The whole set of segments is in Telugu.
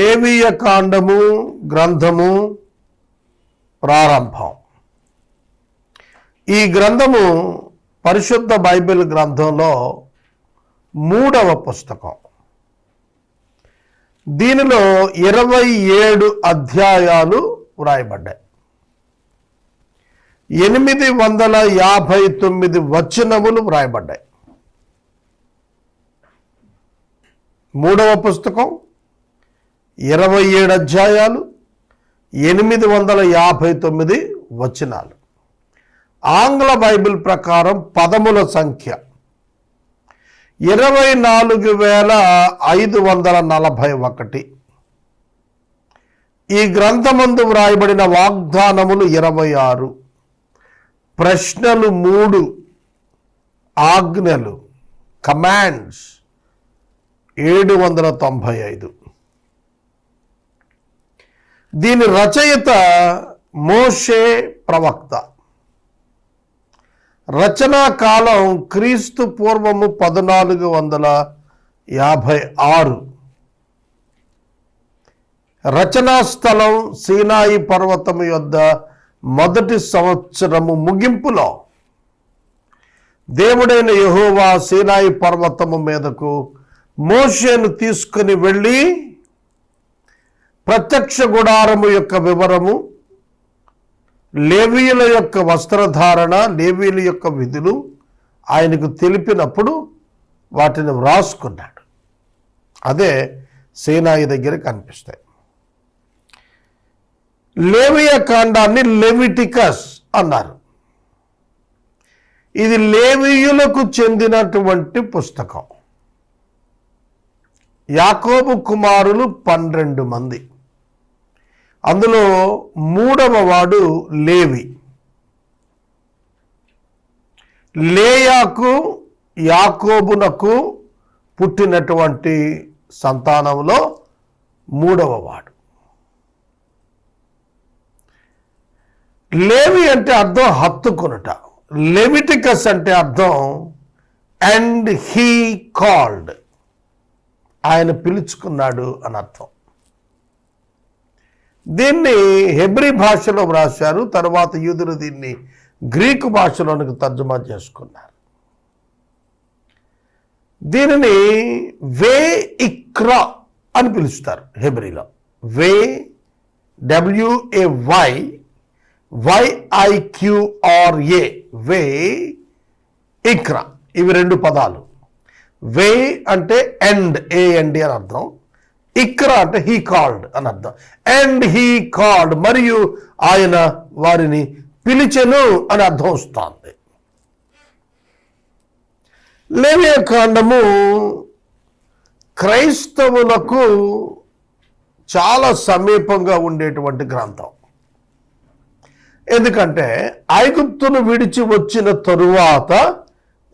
దేవీయ కాండము గ్రంథము ప్రారంభం. ఈ గ్రంథము పరిశుద్ధ బైబిల్ గ్రంథంలో మూడవ పుస్తకం. దీనిలో ఇరవై ఏడు అధ్యాయాలు వ్రాయబడ్డాయి. ఎనిమిది వందల యాభై తొమ్మిది వచనములు వ్రాయబడ్డాయి. మూడవ పుస్తకం ఇరవై ఏడు అధ్యాయాలు ఎనిమిది వందల యాభై తొమ్మిది వచనాలు. ఆంగ్ల బైబిల్ ప్రకారం పదముల సంఖ్య ఇరవై నాలుగు వేల ఐదు వందల నలభై ఒకటి. ఈ గ్రంథమందు వ్రాయబడిన వాగ్దానములు ఇరవై ఆరు. ప్రశ్నలు మూడు. ఆజ్ఞలు కమాండ్స్ ఏడు వందల తొంభై ఐదు. దీని రచయిత మోషే ప్రవక్త. రచనా కాలం క్రీస్తు పూర్వము పద్నాలుగు వందల యాభై ఆరు. రచనా స్థలం సీనాయి పర్వతము యొద్ద మొదటి సంవత్సరము ముగింపులో దేవుడైన యహోవా సీనాయి పర్వతము మీదకు మోషేను తీసుకుని వెళ్ళి ప్రత్యక్ష గుడారము యొక్క వివరము లేవీల యొక్క వస్త్రధారణ లేవీల యొక్క విధులు ఆయనకు తెలిపినప్పుడు వాటిని వ్రాసుకున్నాడు. అదే సేనాయి దగ్గర కనిపిస్తాయి. లేవియ కాండాన్ని లెవిటికస్ అన్నారు. ఇది లేవీయులకు చెందినటువంటి పుస్తకం. యాకోబు కుమారులు పన్నెండు మంది. అందులో మూడవ వాడు లేవి. లేయాకు యాకోబునకు పుట్టినటువంటి సంతానంలో మూడవ వాడు. లేవి అంటే అర్థం హత్తుకునుట. లెవిటికస్ అంటే అర్థం అండ్ హీ కాల్డ్. ఆయన పిలుచుకున్నాడు అని అర్థం. దీన్ని హెబ్రి భాషలో వ్రాశారు తర్వాత యూదులు దీన్ని గ్రీకు భాషలోనికి తర్జుమా చేసుకున్నారు. దీనిని వే ఇక్రా అని పిలుస్తారు హెబ్రిలో. Way W A Y Y I Q R A way Iqra. ఇవి రెండు పదాలు. వే అంటే ఎండ్ ఏ ఎండ్ అని అర్థం. ఇక్రా అంటే హీ కాల్డ్ అని అర్థం. అండ్ హీ కాల్డ్ మరియు ఆయన వారిని పిలిచెను అని అర్థం వస్తుంది. లేవే కాండము క్రైస్తవులకు చాలా సమీపంగా ఉండేటువంటి గ్రంథం. ఎందుకంటే ఐగుప్తును విడిచి వచ్చిన తరువాత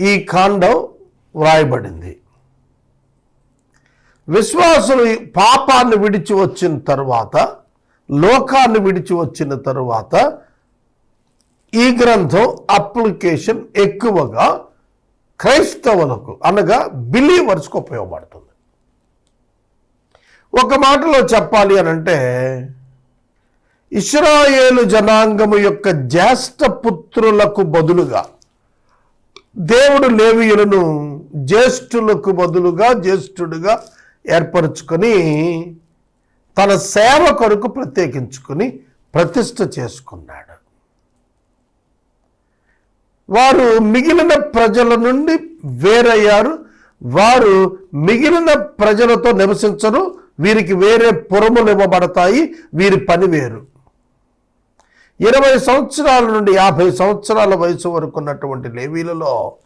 ఈ కాండం వ్రాయబడింది. విశ్వాసులు పాపాన్ని విడిచి వచ్చిన తర్వాత లోకాన్ని విడిచి వచ్చిన తర్వాత ఈ గ్రంథం అప్లికేషన్ ఎక్కువగా క్రైస్తవులకు అనగా బిలీవర్స్కు ఉపయోగపడుతుంది. ఒక మాటలో చెప్పాలి అని అంటే ఇస్రాయేలు జనాంగము యొక్క జ్యేష్ఠ పుత్రులకు బదులుగా దేవుడు లేవియులను జ్యేష్ఠులకు బదులుగా జ్యేష్ఠుడుగా ఏర్పరచుకొని తన సేవ కొరకు ప్రత్యేకించుకుని ప్రతిష్ట చేసుకున్నాడు. వారు మిగిలిన ప్రజల నుండి వేరయ్యారు. వారు మిగిలిన ప్రజలతో నివసించరు. వీరికి వేరే పురములు ఇవ్వబడతాయి. వీరి పని వేరు. ఇరవై సంవత్సరాల నుండి యాభై సంవత్సరాల వయసు వరకు ఉన్నటువంటి లేవీలలో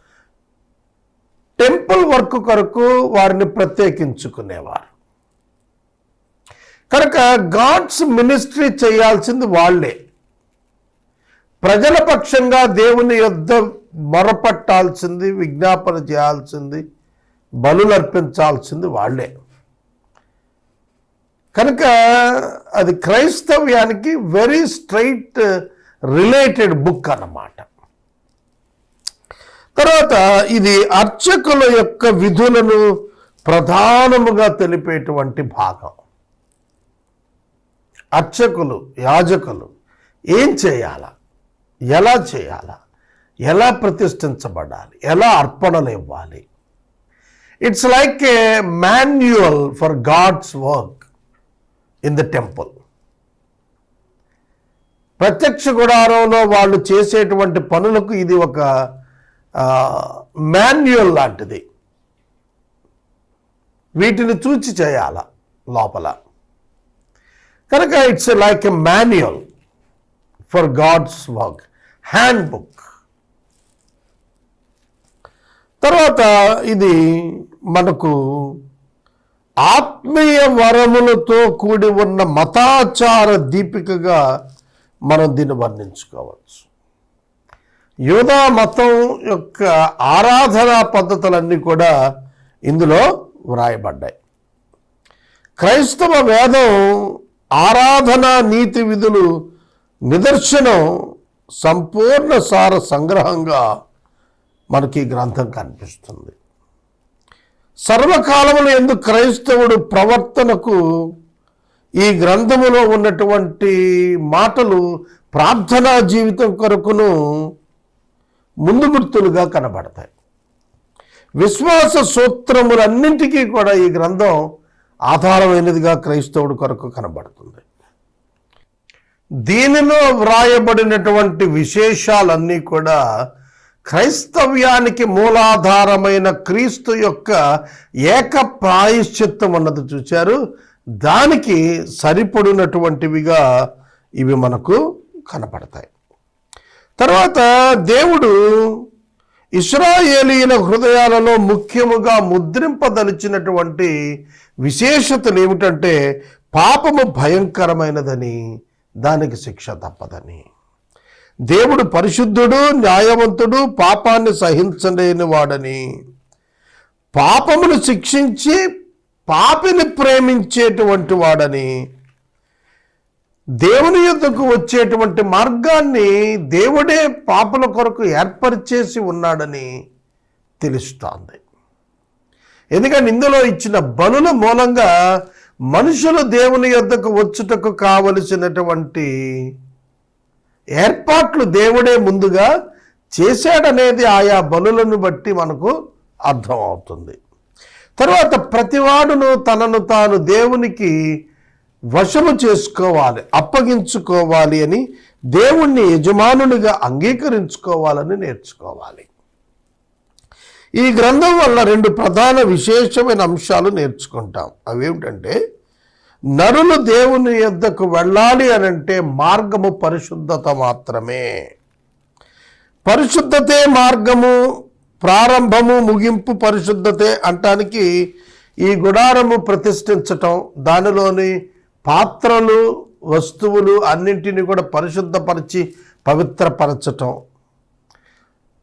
టెంపుల్ వర్క్ కొరకు వారిని ప్రత్యేకించుకునేవారు. కనుక గాడ్స్ మినిస్ట్రీ చేయాల్సింది వాళ్ళే. ప్రజల పక్షంగా దేవుని యొద్ద మొరపట్టాల్సింది విజ్ఞాపన చేయాల్సింది బలులు అర్పించాల్సింది వాళ్ళే. కనుక అది క్రైస్తవ్యానికి వెరీ స్ట్రైట్ రిలేటెడ్ బుక్ అన్నమాట. తర్వాత ఇది అర్చకుల యొక్క విధులను ప్రధానముగా తెలిపేటువంటి భాగం. అర్చకులు యాజకులు ఏం చేయాలా? ఎలా చేయాలా? ఎలా ప్రతిష్ఠించబడాలి? ఎలా అర్పణలు ఇవ్వాలి? It's like a manual for God's work in the temple ప్రత్యక్ష గుడారంలో వాళ్ళు చేసేటువంటి పనులకు ఇది ఒక మాన్యువల్ లాంటిది. వీటిని చూచి చేయాల లోపల. కనుక it's like a manual for God's work handbook తర్వాత ఇది మనకు ఆత్మీయ వరములతో కూడి ఉన్న మతాచార దీపికగా మనం దీన్ని వర్ణించుకోవచ్చు. యోధా మతం యొక్క ఆరాధనా పద్ధతులన్నీ కూడా ఇందులో వ్రాయబడ్డాయి. క్రైస్తవ వేదం ఆరాధనా నీతి విధులు నిదర్శనం సంపూర్ణ సార సంగ్రహంగా మనకి గ్రంథం కనిపిస్తుంది. సర్వకాలంలో ఎందుకు క్రైస్తవుడు ప్రవర్తనకు ఈ గ్రంథములో ఉన్నటువంటి మాటలు ప్రార్థనా జీవితం కొరకును ముందు గుర్తులుగా కనబడతాయి. విశ్వాస సూత్రములన్నింటికీ కూడా ఈ గ్రంథం ఆధారమైనదిగా క్రైస్తవుడు కొరకు కనబడుతుంది. దీనిలో వ్రాయబడినటువంటి విశేషాలన్నీ కూడా క్రైస్తవ్యానికి మూలాధారమైన క్రీస్తు యొక్క ఏక ప్రాయశ్చిత్తం అన్నది చూచారు. దానికి సరిపడినటువంటివిగా ఇవి మనకు కనపడతాయి. తర్వాత దేవుడు ఇస్రాయేలీల హృదయాలలో ముఖ్యముగా ముద్రింపదలిచినటువంటి విశేషతలు ఏమిటంటే పాపము భయంకరమైనదని దానికి శిక్ష తప్పదని. దేవుడు పరిశుద్ధుడు న్యాయవంతుడు పాపాన్ని సహించలేని వాడని పాపమును శిక్షించి పాపిని ప్రేమించేటువంటి వాడని దేవుని యొద్దకు వచ్చేటువంటి మార్గాన్ని దేవుడే పాపల కొరకు ఏర్పరిచేసి ఉన్నాడని తెలుస్తోంది. ఎందుకంటే ఇందులో ఇచ్చిన బలుల మూలంగా మనుషులు దేవుని యొద్దకు వచ్చుటకు కావలసినటువంటి ఏర్పాట్లు దేవుడే ముందుగా చేశాడనేది ఆయా బలులను బట్టి మనకు అర్థమవుతుంది. తర్వాత ప్రతివాడును తనను తాను దేవునికి వశము చేసుకోవాలి అప్పగించుకోవాలి అని దేవుణ్ణి యజమానునిగా అంగీకరించుకోవాలని నేర్చుకోవాలి. ఈ గ్రంథం వల్ల రెండు ప్రధాన విశేషమైన అంశాలు నేర్చుకుంటాం. అవేమిటంటే నరులు దేవుని యొద్దకు వెళ్ళాలి అని అంటే మార్గము పరిశుద్ధత మాత్రమే. పరిశుద్ధతే మార్గము ప్రారంభము ముగింపు పరిశుద్ధతే అంటానికి ఈ గుడారము ప్రతిష్ఠించటం దానిలోని పాత్రలు వస్తువులు అన్నింటినీ కూడా పరిశుద్ధపరిచి పవిత్రపరచటం.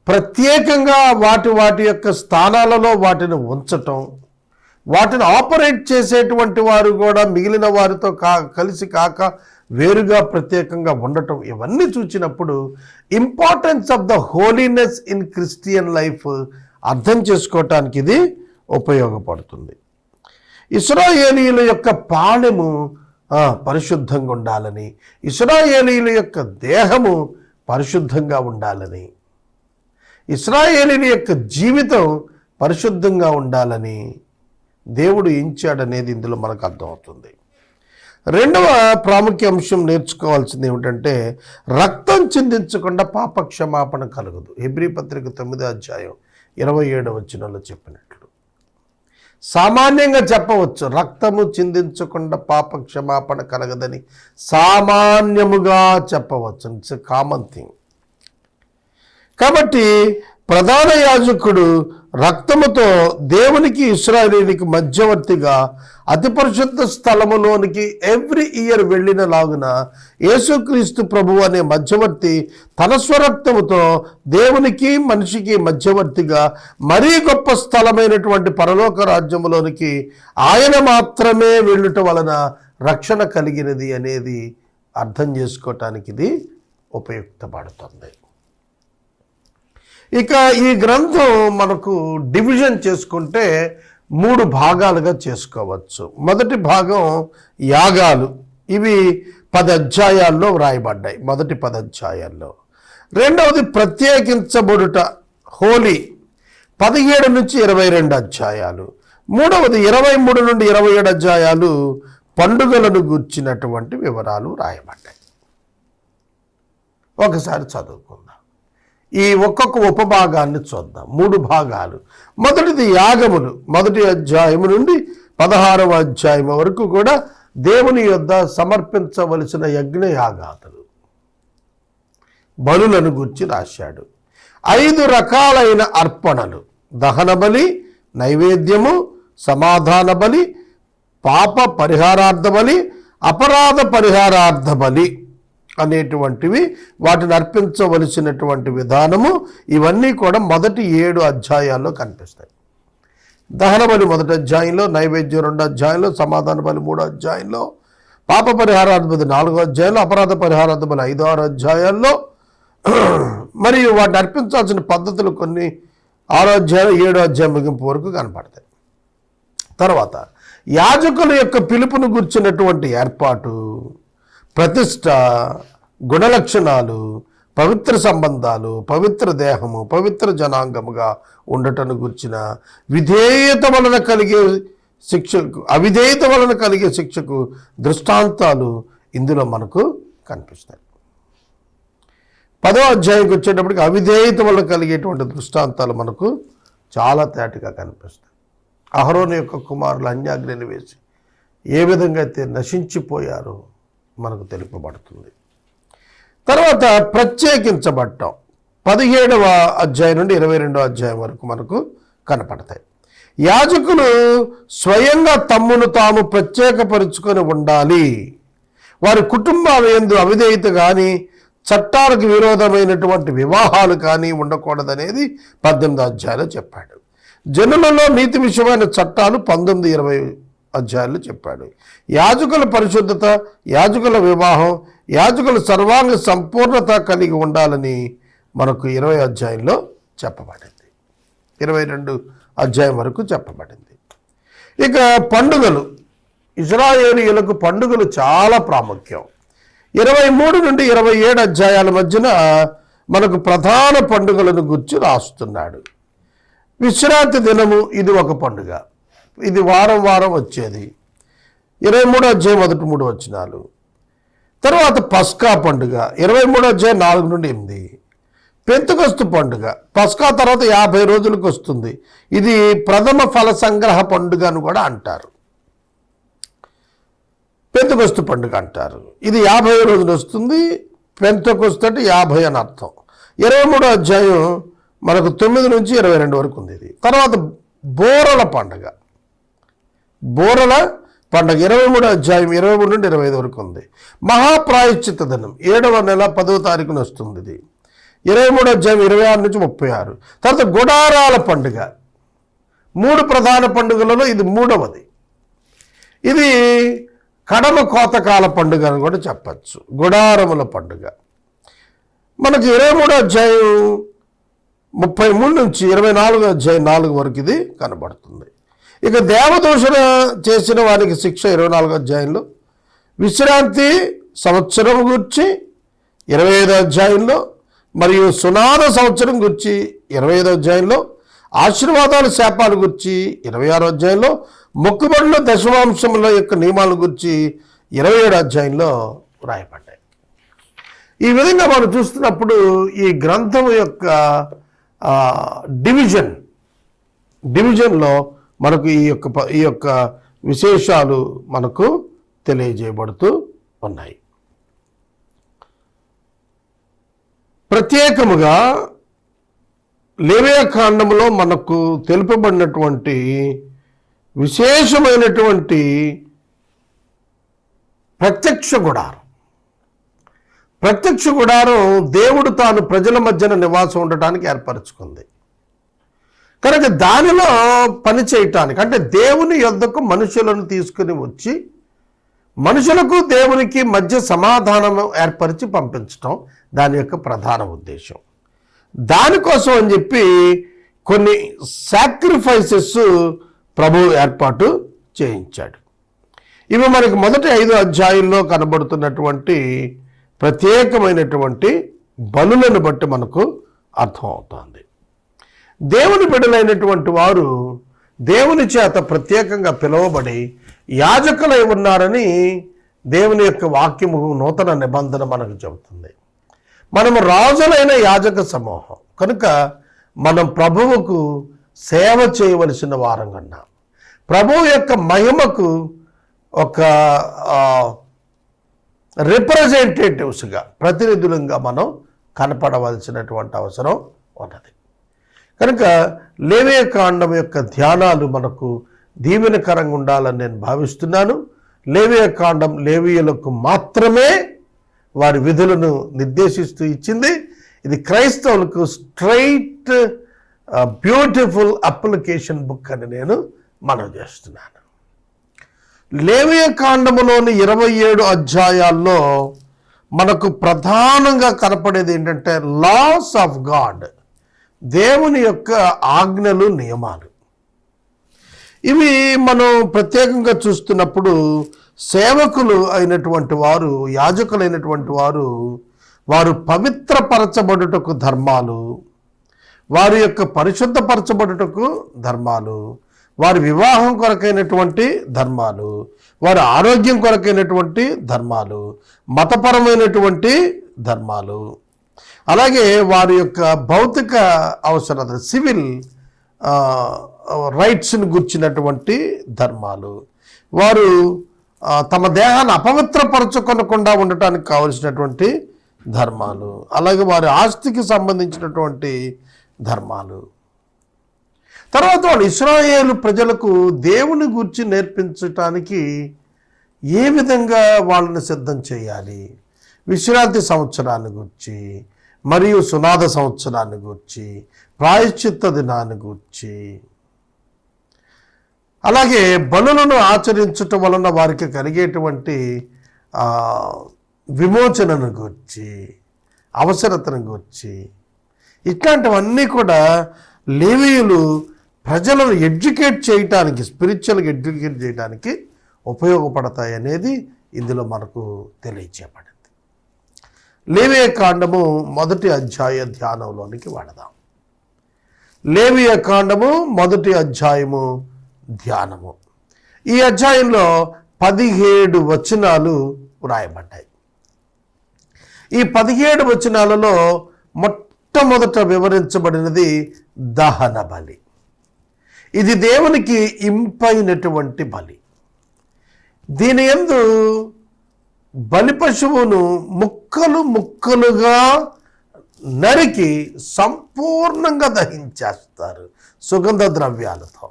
ప్రత్యేకంగా వాటి వాటి యొక్క స్థానాలలో వాటిని ఉంచటం. వాటిని ఆపరేట్ చేసేటువంటి వారు కూడా మిగిలిన వారితో కా కలిసి కాక వేరుగా ప్రత్యేకంగా ఉండటం. ఇవన్నీ చూచినప్పుడు importance of the holiness in Christian life అర్థం చేసుకోవటానికి ఇది ఉపయోగపడుతుంది. ఇస్రాయేలీల యొక్క పాలెము పరిశుద్ధంగా ఉండాలని. ఇస్రాయేలీల యొక్క దేహము పరిశుద్ధంగా ఉండాలని. ఇస్రాయేలీల యొక్క జీవితం పరిశుద్ధంగా ఉండాలని దేవుడు ఎంచాడనేది ఇందులో మనకు అర్థమవుతుంది. రెండవ ప్రాముఖ్య అంశం నేర్చుకోవాల్సింది ఏమిటంటే రక్తం చిందించకుండా పాపక్షమాపణ కలగదు. హెబ్రి పత్రిక తొమ్మిదో అధ్యాయం ఇరవై ఏడవ వచనంలో చెప్పినట్టు. సామాన్యంగా చెప్పవచ్చు. రక్తము చిందించకుండా పాప క్షమాపణ కలగదని సామాన్యముగా చెప్పవచ్చు. ఇట్స్ కామన్ థింగ్ కాబట్టి ప్రధాన యాజకుడు రక్తముతో దేవునికి ఇస్రాయేలీనికి మధ్యవర్తిగా అతి పరిశుద్ధ స్థలములోనికి ఎవ్రీ ఇయర్ వెళ్ళిన లాగున యేసుక్రీస్తు ప్రభు అనే మధ్యవర్తి తన స్వరక్తముతో దేవునికి మనిషికి మధ్యవర్తిగా మరీ గొప్ప స్థలమైనటువంటి పరలోక రాజ్యములోనికి ఆయన మాత్రమే వెళ్ళుట వలన రక్షణ కలిగినది అనేది అర్థం చేసుకోవటానికి ఇది ఉపయుక్తపడుతుంది. ఇక ఈ గ్రంథం మనకు డివిజన్ చేసుకుంటే మూడు భాగాలుగా చేసుకోవచ్చు. మొదటి భాగం యాగాలు. ఇవి పది అధ్యాయాల్లో వ్రాయబడ్డాయి. మొదటి పది అధ్యాయాల్లో. రెండవది ప్రత్యేకించబడుట హోలీ. పదిహేడు నుంచి ఇరవై రెండు అధ్యాయాలు. మూడవది ఇరవై మూడు నుండి ఇరవై ఏడు అధ్యాయాలు పండుగలను గుర్చినటువంటి వివరాలు రాయబడ్డాయి ఒకసారి చదువుకుందాం. ఈ ఒక్కొక్క ఉపభాగాన్ని చూద్దాం. మూడు భాగాలు. మొదటిది యాగములు. మొదటి అధ్యాయము నుండి పదహారవ అధ్యాయం వరకు కూడా దేవుని యొద్ద సమర్పించవలసిన యజ్ఞ యాగాతలు బలులను గుర్చి రాశాడు. ఐదు రకాలైన అర్పణలు. దహన బలి నైవేద్యము సమాధాన బలి పాప పరిహారార్థ బలి అపరాధ పరిహారార్థ బలి. అనేటువంటివి వాటిని అర్పించవలసినటువంటి విధానము ఇవన్నీ కూడా మొదటి ఏడు అధ్యాయాల్లో కనిపిస్తాయి. దహన బలి మొదటి అధ్యాయంలో నైవేద్యం రెండో అధ్యాయంలో సమాధాన బలి మూడో అధ్యాయంలో పాప పరిహారాధిపతి నాలుగో అధ్యాయంలో అపరాధ పరిహారాధిపతి ఐదో ఆరు అధ్యాయాల్లో మరియు వాటిని అర్పించాల్సిన పద్ధతులు కొన్ని ఆరో అధ్యాయం ఏడో అధ్యాయం ముగింపు వరకు కనపడతాయి. తర్వాత యాజకుల యొక్క పిలుపును గుర్చినటువంటి ఏర్పాటు ప్రతిష్ట గుణలక్షణాలు పవిత్ర సంబంధాలు పవిత్ర దేహము పవిత్ర జనాంగముగా ఉండటను గుర్చిన విధేయత వలన కలిగే శిక్షకు అవిధేయత వలన కలిగే శిక్షకు దృష్టాంతాలు ఇందులో మనకు కనిపిస్తాయి. పదో అధ్యాయంకి వచ్చేటప్పటికి అవిధేయత వల్ల కలిగేటువంటి దృష్టాంతాలు మనకు చాలా తేటగా కనిపిస్తాయి. అహరోని యొక్క కుమారులు అన్యాగ్ని వేసి ఏ విధంగా అయితే నశించిపోయారో మనకు తెలుపబడుతుంది. తర్వాత ప్రత్యేకించబడటం. పదిహేడవ అధ్యాయం నుండి ఇరవై రెండవ అధ్యాయం వరకు మనకు కనపడతాయి. యాజకులు స్వయంగా తమ్మును తాము ప్రత్యేకపరుచుకొని ఉండాలి. వారి కుటుంబాల ఎందు అవిధేయత కానీ చట్టాలకు విరోధమైనటువంటి వివాహాలు కానీ ఉండకూడదనేది పద్దెనిమిది అధ్యాయంలో చెప్పాడు. జనులలో నీతి విషయమైన చట్టాలు పంతొమ్మిది ఇరవై అధ్యాయులు చెప్పాడు. యాజకుల పరిశుద్ధత యాజకుల వివాహం యాజకుల సర్వాంగ సంపూర్ణత కలిగి ఉండాలని మనకు ఇరవై అధ్యాయంలో చెప్పబడింది. ఇరవై రెండు అధ్యాయం వరకు చెప్పబడింది. ఇక పండుగలు ఇజ్రాయేలీయులకు పండుగలు చాలా ప్రాముఖ్యం. ఇరవై మూడు నుండి ఇరవై ఏడు అధ్యాయాల మధ్యన మనకు ప్రధాన పండుగలను గుర్చి రాస్తున్నాడు. విశ్రాంతి దినము ఇది ఒక పండుగ. ఇది వారం వారం వచ్చేది. ఇరవై మూడు అధ్యాయం మొదటి మూడు వచ్చినాలు తర్వాత పస్కా పండుగ ఇరవై మూడు అధ్యాయం నాలుగు నుండి ఎనిమిది. పెంతుకొస్తు పండుగ పస్కా తర్వాత యాభై రోజులకు వస్తుంది. ఇది ప్రథమ ఫల సంగ్రహ పండుగ అని కూడా అంటారు. పెంతకొస్తు పండుగ అంటారు. ఇది యాభై రోజులు వస్తుంది పెంతకొస్తు అంటే యాభై అని అర్థం. ఇరవై మూడో అధ్యాయం మనకు తొమ్మిది నుంచి ఇరవై రెండు వరకు ఉంది ఇది. తర్వాత బోరల పండుగ. బోరల పండుగ ఇరవై మూడో అధ్యాయం ఇరవై మూడు నుండి ఇరవై ఐదు వరకు ఉంది. మహాప్రాయశ్చిత దినం ఏడవ నెల పదవ తారీఖున వస్తుంది ఇది. ఇరవై మూడో అధ్యాయం ఇరవై ఆరు నుంచి ముప్పై ఆరు. తర్వాత గుడారాల పండుగ. మూడు ప్రధాన పండుగలలో ఇది మూడవది. ఇది కడమ కోతకాల పండుగ అని కూడా చెప్పచ్చు. గుడారముల పండుగ. మనకి ఇరవై మూడో అధ్యాయం ముప్పై మూడు నుంచి ఇరవై నాలుగో అధ్యాయం నాలుగు వరకు ఇది కనబడుతుంది. ఇక దేవదూషణ చేసిన వారికి శిక్ష ఇరవై నాలుగో అధ్యాయంలో విశ్రాంతి సంవత్సరం గురించి ఇరవై ఐదో అధ్యాయంలో మరియు సునాద సంవత్సరం గురించి ఇరవై ఐదో అధ్యాయంలో ఆశీర్వాదాల శాపాల గురించి ఇరవై ఆరో అధ్యాయంలో మొక్కుబడుల దశమాంశముల యొక్క నియమాల గురించి ఇరవై ఏడు అధ్యాయంలో వ్రాయబడ్డాయి ఈ విధంగా మనం చూస్తున్నప్పుడు ఈ గ్రంథం యొక్క డివిజన్ డివిజన్లో మనకు ఈ యొక్క ఈ యొక్క విశేషాలు మనకు తెలియజేయబడుతూ ఉన్నాయి. ప్రత్యేకముగా లేవేకాండంలో మనకు తెలుపబడినటువంటి విశేషమైనటువంటి ప్రత్యక్ష గుడారం. ప్రత్యక్ష గుడారం దేవుడు తాను ప్రజల మధ్యన నివాసం ఉండటానికి ఏర్పరచుకుంది. కనుక దానిలో పని చేయటానికి అంటే దేవుని యొద్దకు మనుషులను తీసుకుని వచ్చి మనుషులకు దేవునికి మధ్య సమాధానం ఏర్పరిచి పంపించటం దాని యొక్క ప్రధాన ఉద్దేశం. దానికోసం అని చెప్పి కొన్ని సాక్రిఫైసెస్ ప్రభు ఏర్పాటు చేయించాడు. ఇవి మనకి మొదటి ఐదు అధ్యాయుల్లో కనబడుతున్నటువంటి ప్రత్యేకమైనటువంటి బలులను బట్టి మనకు అర్థమవుతోంది. దేవుని బిడ్డలైనటువంటి వారు దేవుని చేత ప్రత్యేకంగా పిలువబడి యాజకులై ఉన్నారని దేవుని యొక్క వాక్యము నూతన నిబంధన మనకు చెబుతుంది. మనము రాజులైన యాజక సమూహం. కనుక మనం ప్రభువుకు సేవ చేయవలసిన వారం కన్నా ప్రభువు యొక్క మహిమకు ఒక రిప్రజెంటేటివ్స్గా ప్రతినిధులంగా మనం కనపడవలసినటువంటి అవసరం ఉన్నది. కనుక లేవే కాండం యొక్క ధ్యానాలు మనకు దీవెనకరంగా ఉండాలని నేను భావిస్తున్నాను. లేవే కాండం లేవీయులకు మాత్రమే వారి విధులను నిర్దేశిస్తూ ఇచ్చింది. ఇది క్రైస్తవులకు స్ట్రైట్ బ్యూటిఫుల్ అప్లికేషన్ బుక్ అని నేను మనం చేస్తున్నాను. లేవియ కాండములోని ఇరవై ఏడు అధ్యాయాల్లో మనకు ప్రధానంగా కనపడేది ఏంటంటే లాస్ ఆఫ్ గాడ్ దేవుని యొక్క ఆజ్ఞలు నియమాలు. ఇవి మనం ప్రత్యేకంగా చూస్తున్నప్పుడు సేవకులు అయినటువంటి వారు యాజకులైనటువంటి వారు వారు పవిత్రపరచబడుటకు ధర్మాలు వారి యొక్క పరిశుద్ధపరచబడుటకు ధర్మాలు వారి వివాహం కొరకైనటువంటి ధర్మాలు వారి ఆరోగ్యం కొరకైనటువంటి ధర్మాలు మతపరమైనటువంటి ధర్మాలు. అలాగే వారి యొక్క భౌతిక అవసరత సివిల్ రైట్స్ని గుర్చినటువంటి ధర్మాలు. వారు తమ దేహాన్ని అపవిత్రపరచుకొనకుండా ఉండటానికి కావలసినటువంటి ధర్మాలు. అలాగే వారి ఆస్తికి సంబంధించినటువంటి ధర్మాలు. తర్వాత వాళ్ళు ఇస్రాయేలు ప్రజలకు దేవుని గురించి నేర్పించటానికి ఏ విధంగా వాళ్ళని సిద్ధం చేయాలి? విశ్రాంతి సంవత్సరాన్ని గురించి మరియు సునాద సంవత్సరాన్ని గూర్చి ప్రాయశ్చిత్త దినాన్ని గూర్చి. అలాగే బలులను ఆచరించటం వలన వారికి కలిగేటువంటి విమోచనను గూర్చి అవసరతను గూర్చి. ఇట్లాంటివన్నీ కూడా లేవీయులు ప్రజలను ఎడ్యుకేట్ చేయటానికి స్పిరిచువల్గా ఎడ్యుకేట్ చేయడానికి ఉపయోగపడతాయి అనేది ఇందులో మనకు తెలియచేయబడింది. లేవియ కాండము మొదటి అధ్యాయ ధ్యానంలోనికి వాడదాం. లేవియ కాండము మొదటి అధ్యాయము ధ్యానము. ఈ అధ్యాయంలో పదిహేడు వచనాలు వ్రాయబడ్డాయి. ఈ పదిహేడు వచనాలలో మొట్టమొదట వివరించబడినది దహన బలి. ఇది దేవునికి ఇంపైనటువంటి బలి. దీని ఎందు బలి పశువును ముక్కలు ముక్కలుగా నరికి సంపూర్ణంగా దహించేస్తారు. సుగంధ ద్రవ్యాలతో.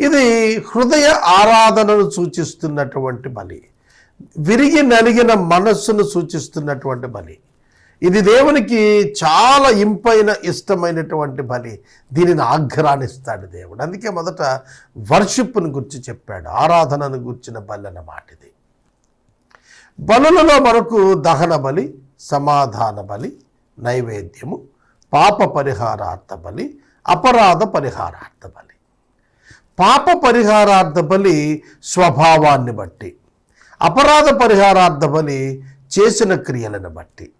ఇది హృదయ ఆరాధనను సూచిస్తున్నటువంటి బలి. విరిగి నలిగిన మనస్సును సూచిస్తున్నటువంటి బలి. ఇది దేవునికి చాలా ఇంపైన ఇష్టమైనటువంటి బలి. దీనిని ఆఘ్రానిస్తాడు దేవుడు. అందుకే మొదట వర్షిప్ను గురించి చెప్పాడు. ఆరాధనను గుర్చిన బలి అన్నమాట ఇది. బలులలో మనకు దహన బలి సమాధాన బలి నైవేద్యము పాప పరిహారార్థ బలి అపరాధ పరిహారార్థ బలి. పాప పరిహారార్థ బలి స్వభావాన్ని బట్టి అపరాధ పరిహారార్థ బలి చేసిన క్రియలను బట్టి.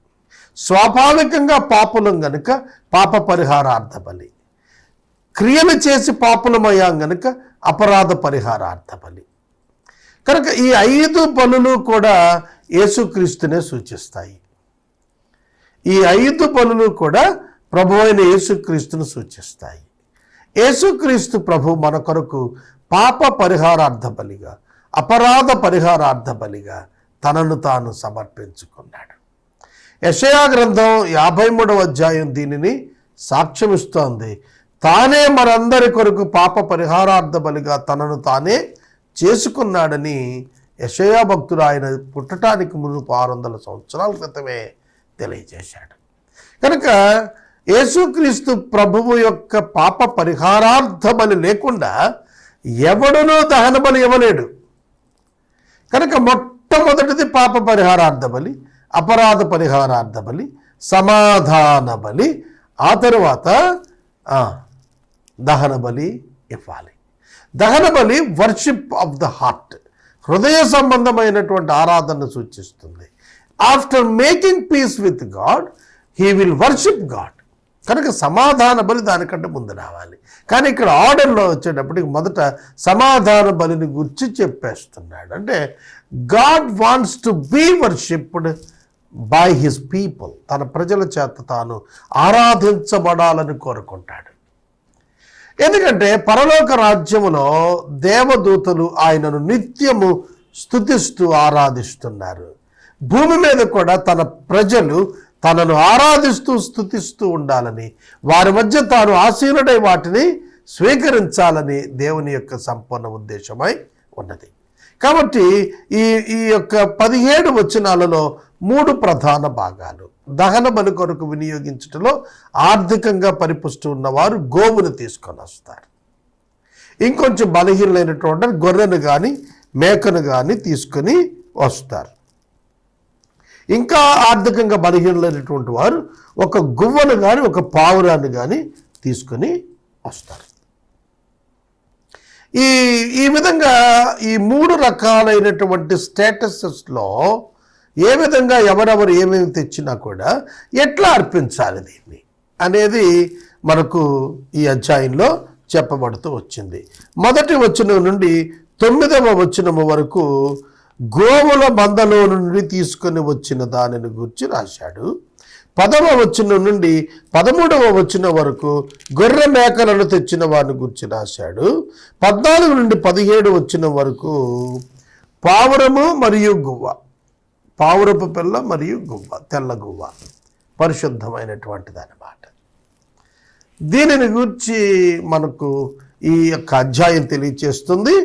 స్వాభావికంగా పాపులం గనుక పాప పరిహారార్థ బలి. క్రియలు చేసి పాపులమయ్యాం గనుక అపరాధ పరిహారార్థ బలి. కనుక ఈ ఐదు పనులు కూడా యేసుక్రీస్తునే సూచిస్తాయి. ఈ ఐదు పనులు కూడా ప్రభు అయిన యేసుక్రీస్తును సూచిస్తాయి. యేసుక్రీస్తు ప్రభు మన కొరకు పాప పరిహారార్థ బలిగా అపరాధ పరిహారార్థ బలిగా తనను తాను సమర్పించుకున్నాడు. యషయా గ్రంథం యాభై మూడవ అధ్యాయం దీనిని సాక్ష్యమిస్తోంది. తానే మనందరి కొరకు పాప పరిహారార్థ బలిగా తనను తానే చేసుకున్నాడని యశయా భక్తుడు ఆయన పుట్టడానికి మునుపు ఆరు వందల సంవత్సరాల క్రితమే తెలియజేశాడు. కనుక యేసుక్రీస్తు ప్రభువు యొక్క పాప పరిహారార్థ బలి లేకుండా ఎవడనూ దహన బలి ఇవ్వలేడు. కనుక మొట్టమొదటిది పాప పరిహారార్థ బలి అపరాధ పరిహారార్థ బలి సమాధాన బలి ఆ తరువాత దహన బలి ఇవ్వాలి. దహన బలి వర్షిప్ ఆఫ్ ద హార్ట్ హృదయ సంబంధమైనటువంటి ఆరాధన సూచిస్తుంది. After making peace with God he will worship God కనుక సమాధాన బలి దానికంటే ముందు రావాలి. కానీ ఇక్కడ ఆర్డర్లో వచ్చేటప్పటికి మొదట సమాధాన బలిని గురించి చెప్పేస్తున్నాడు. అంటే God wants to be worshipped by his people తన ప్రజల చేత తాను ఆరాధించబడాలని కోరుకుంటాడు. ఎందుకంటే పరలోక రాజ్యములో దేవదూతలు ఆయనను నిత్యము స్థుతిస్తూ ఆరాధిస్తున్నారు. భూమి మీద కూడా తన ప్రజలు తనను ఆరాధిస్తూ స్థుతిస్తూ ఉండాలని వారి మధ్య తాను ఆసీనుడై వాటిని స్వీకరించాలని దేవుని యొక్క సంపూర్ణ ఉద్దేశమై ఉన్నది. కాబట్టి ఈ ఈ యొక్క పదిహేడు వచనాలలో మూడు ప్రధాన భాగాలు. దహన బలి కొరకు వినియోగించటంలో ఆర్థికంగా పరిపుష్టి ఉన్నవారు గోవును తీసుకొని వస్తారు. ఇంకొంచెం బలహీనమైనటువంటి గొర్రెను కానీ మేకను కానీ తీసుకొని వస్తారు. ఇంకా ఆర్థికంగా బలహీనమైనటువంటి వారు ఒక గువ్వను కానీ ఒక పావురాన్ని కానీ తీసుకొని వస్తారు. ఈ ఈ విధంగా ఈ మూడు రకాలైనటువంటి స్టేటసెస్లో ఏ విధంగా ఎవరెవరు ఏమేమి తెచ్చినా కూడా ఎట్లా అర్పించాలి దీన్ని అనేది మనకు ఈ అధ్యాయంలో చెప్పబడుతూ వచ్చింది. మొదటి వచనం నుండి తొమ్మిదవ వచనము వరకు గోవుల మందలో నుండి తీసుకొని వచ్చిన దానిని గురించి రాశాడు. పదవ వచనం నుండి పదమూడవ వచనం వరకు గొర్రె మేకలను తెచ్చిన వారిని గురించి రాశాడు. పద్నాలుగు నుండి పదిహేడు వచ్చిన వరకు పావురము మరియు గువ్వ. పావురపు పిల్ల మరియు గువ్వ తెల్ల గువ్వ పరిశుద్ధమైనటువంటిది అన్నమాట దీనిని గురించి మనకు ఈ యొక్క అధ్యాయం తెలియచేస్తుంది.